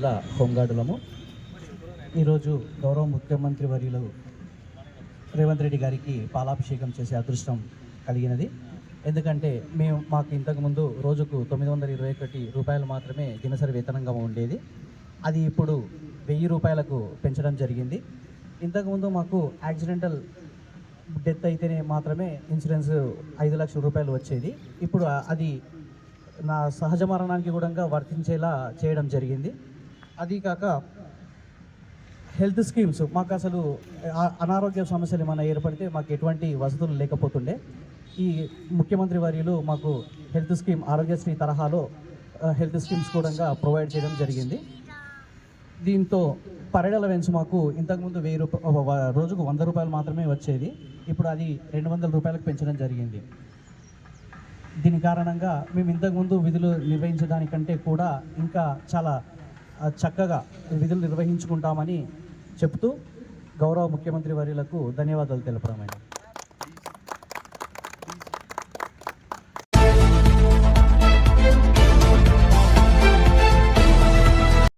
జిల్లా హోంగార్డులము. ఈరోజు గౌరవ ముఖ్యమంత్రి వర్యులు రేవంత్ రెడ్డి గారికి పాలాభిషేకం చేసే అదృష్టం కలిగినది. ఎందుకంటే మేము మాకు ఇంతకుముందు రోజుకు తొమ్మిది వందల ఇరవై ఒకటి రూపాయలు మాత్రమే దినసరి వేతనంగా ఉండేది. అది ఇప్పుడు వెయ్యి రూపాయలకు పెంచడం జరిగింది. ఇంతకుముందు మాకు యాక్సిడెంటల్ డెత్ అయితేనే మాత్రమే ఇన్సూరెన్స్ ఐదు లక్షల రూపాయలు వచ్చేది. ఇప్పుడు అది నా సహజ మరణానికి కూడా వర్తించేలా చేయడం జరిగింది. అది కాక హెల్త్ స్కీమ్స్ మాకు అసలు అనారోగ్య సమస్యలు ఏమైనా ఏర్పడితే మాకు ఎటువంటి వసతులు లేకపోతుండే. ఈ ముఖ్యమంత్రి వర్యులు మాకు హెల్త్ స్కీమ్ ఆరోగ్యశ్రీ తరహాలో హెల్త్ స్కీమ్స్ కూడా ప్రొవైడ్ చేయడం జరిగింది. దీంతో పర్యటన వెన్స్ మాకు ఇంతకుముందు వెయ్యి రూపాయ రోజుకు వంద రూపాయలు మాత్రమే వచ్చేది. ఇప్పుడు అది రెండు వందల రూపాయలకు పెంచడం జరిగింది. దీని కారణంగా మేము ఇంతకుముందు విధులు నిర్వహించడానికంటే కూడా ఇంకా చాలా చక్కగా విధులు నిర్వహించుకుంటామని చెప్తూ గౌరవ ముఖ్యమంత్రి వర్యులకు ధన్యవాదాలు తెలపడమైనది.